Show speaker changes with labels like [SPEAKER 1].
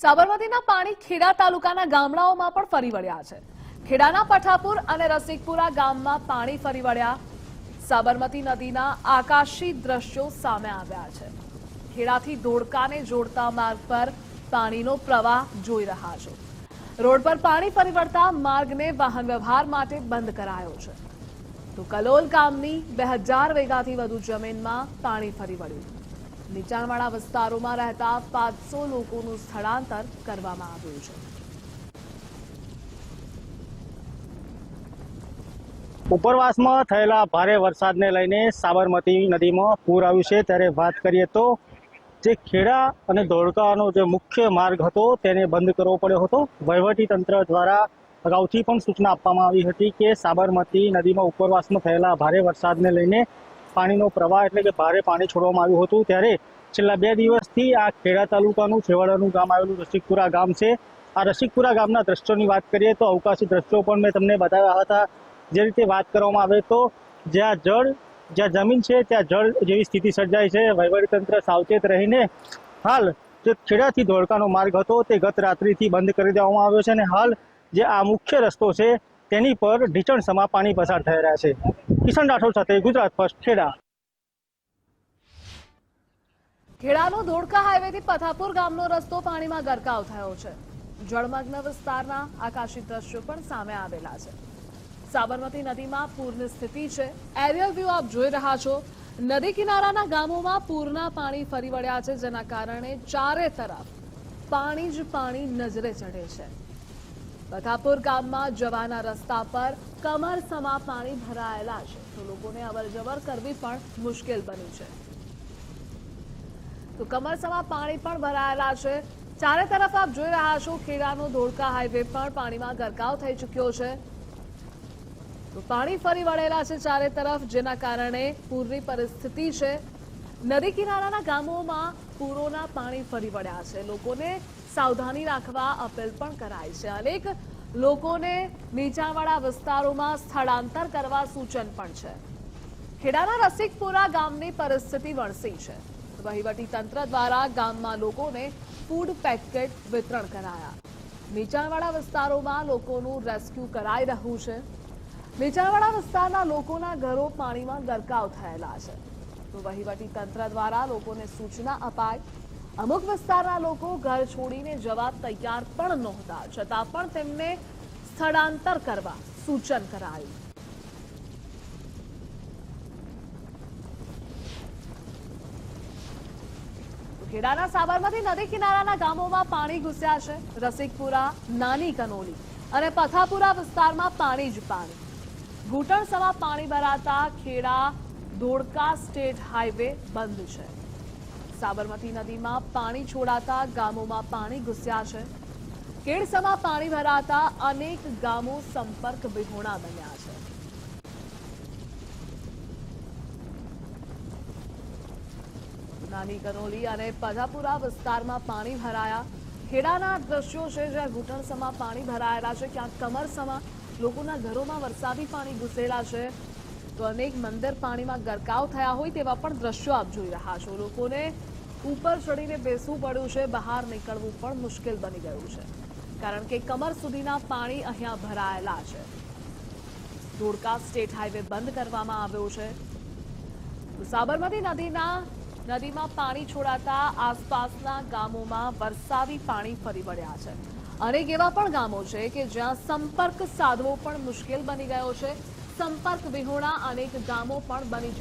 [SPEAKER 1] સાબરમતીના પાણી ખેડા તાલુકાના ગામડાઓમાં પણ ફરી વળ્યા છે. ખેડાના પઠાપુર અને રસિકપુરા ગામમાં પાણી ફરી વળ્યા. સાબરમતી નદીના આકાશી દ્રશ્યો સામે આવ્યા છે. ખેડાથી ધોળકાને જોડતા માર્ગ પર પાણીનો પ્રવાહ જોઈ રહ્યા છો. રોડ પર પાણી ફરી વળતા માર્ગને વાહન વ્યવહાર માટે બંધ કરાયો છે. તો કલોલ ગામની બે હજાર વીઘાથી વધુ જમીનમાં પાણી ફરી વળ્યું. નીચાણવાળા વિસ્તારોમાં રહેતા પાંચસો લોકોનું સ્થળાંતર કરવામાં આવ્યું છે.
[SPEAKER 2] ઉપરવાસમાં થયેલા ભારે વરસાદને લઈને સાબરમતી નદીમાં પૂર આવ્યું છે. ત્યારે વાત કરીએ તો જે ખેડા અને ધોળકાનો જે મુખ્ય માર્ગ હતો તેને બંધ કરવો પડ્યો હતો. વહીવટી તંત્ર દ્વારા અગાઉથી પણ સૂચના આપવામાં આવી હતી કે સાબરમતી નદીમાં ઉપરવાસમાં થયેલા ભારે વરસાદને લઈને પાણીનો પ્રવાહ એટલે કે ભારે પાણી છોડવામાં આવ્યું હતું ત્યારે છેલ્લા બે દિવસથી આ ખેડા તાલુકાનું છેવાડાનું ગામ આવેલું રસિકપુરા ગામ છે. આ રસિકપુરા ગામના દ્રશ્યોની વાત કરીએ તો અવકાશી દ્રશ્યો પણ મેં તમને બતાવ્યા હતા. જે રીતે વાત કરવામાં આવે તો જ્યાં જળ, જ્યાં જમીન છે, ત્યાં જળ જેવી સ્થિતિ સર્જાય છે. વહીવટીતંત્ર સાવચેત રહીને હાલ જે ખેડાથી ધોળકાનો માર્ગ હતો તે ગત રાત્રિથી બંધ કરી દેવામાં આવ્યો છે અને હાલ જે આ મુખ્ય રસ્તો છે તેની પર ઢીચણ સમા પાણી પસાર થઈ રહ્યા છે. કિશન રાઠોડ સાથે ગુજરાત ફર્સ્ટ, ખેડા.
[SPEAKER 1] ખેડાનો ધોળકા હાઈવેથી પથાપુર ગામનો રસ્તો પાણીમાં ગરકાવ થયો છે. જળમગ્ન વિસ્તારના આકાશી દ્રશ્યો પણ સામે આવેલા છે. સાબરમતી નદીમાં પૂરની સ્થિતિ છે. એરિયલ વ્યૂ આપ જોઈ રહ્યા છો. નદી કિનારાના ગામોમાં પૂરના પાણી ફરી વળ્યા છે, જેના કારણે ચારે તરફ પાણી જ પાણી નજરે ચડે છે. બથાપુર ગામમાં જવાના રસ્તા પર કમરસમા પાણી ભરાયેલા છે. તો લોકોને અવરજવર કરવી પણ મુશ્કેલ બની છે. તો કમરસમા પાણી પણ ભરાયેલા છે. ચારે તરફ આપ જોઈ રહ્યા છો, ખેડાનો ધોળકા હાઈવે પણ પાણીમાં ગરકાવ થઈ ચૂક્યો છે. તો પાણી ફરી વળેલા છે ચારે તરફ, જેના કારણે પૂરની પરિસ્થિતિ છે. નદી કિનારાના ગામોમાં પૂરોના પાણી ફરી વળ્યા છે. લોકોને સાવધાની રાખવા અપીલ પણ કરાઈ છે. અનેક લોકોને નીચાણવાળા વિસ્તારોમાં સ્થળાંતર કરવા સૂચન પણ છે. ખેડાના રસિકપુરા ગામની પરિસ્થિતિ વણસી છે. વહીવટી તંત્ર દ્વારા ગામમાં લોકોને ફૂડ પેકેટ વિતરણ કરાયા. નીચાણવાળા વિસ્તારોમાં લોકોનું રેસ્ક્યુ કરાઈ રહ્યું છે. નીચાણવાળા વિસ્તારના લોકોના ઘરો પાણીમાં ગરકાવ થયેલા છે. તો વહીવટી તંત્ર દ્વારા લોકોને સૂચના અપાઈ. અમુક વિસ્તારના લોકો ઘર છોડીને જવા તૈયાર પણ નહોતા, છતાં પણ તેમને સ્થળાંતર કરવા સૂચન કરાયું. ખેડાના સાબરમતી નદી કિનારાના ગામોમાં પાણી ઘૂસ્યા છે. રસિકપુરા, નાની કનોલી અને પથાપુરા વિસ્તારમાં પાણી જ પાણી. ઘૂંટણસમાં પાણી ભરાતા ખેડા ધોળકા સ્ટેટ હાઈવે બંધ છે. સાબરમતી નદીમાં પાણી છોડાતા ગામોમાં પાણી ઘૂસ્યા છે. કેડસમાં પાણી ભરાતા અનેક ગામો સંપર્ક વિહોણા બન્યા છે. નાની કનોલી અને પધાપુરા વિસ્તારમાં પાણી ભરાયા. ખેડાના દ્રશ્યો છે જ્યાં ઘૂંટણસમાં પાણી ભરાયેલા છે. ક્યાંક કમરસમાં લોકોના ઘરોમાં વરસાદી પાણી ઘૂસેલા છે. તો અનેક મંદિર પાણીમાં ગરકાવ થયા હોય તેવા પણ દ્રશ્યો આપ જોઈ રહ્યા છો. લોકોને ઉપર ચડીને બેસવું પડ્યું છે, બહાર નીકળવું પણ મુશ્કેલ બની ગયું છે. કારણ કે કમર સુધીના પાણી અહીંયા ભરાયેલા છે. ધોળકા સ્ટેટ હાઈવે બંધ કરવામાં આવ્યો છે. સાબરમતી નદીના, નદીમાં પાણી છોડાતા આસપાસના ગામોમાં વરસાદી પાણી ફરી વળ્યા છે. અનેક એવા પણ ગામો છે કે જ્યાં સંપર્ક સાધવો પણ મુશ્કેલ બની ગયો છે. સંપર્ક વિહોણા અનેક ગામો પણ બની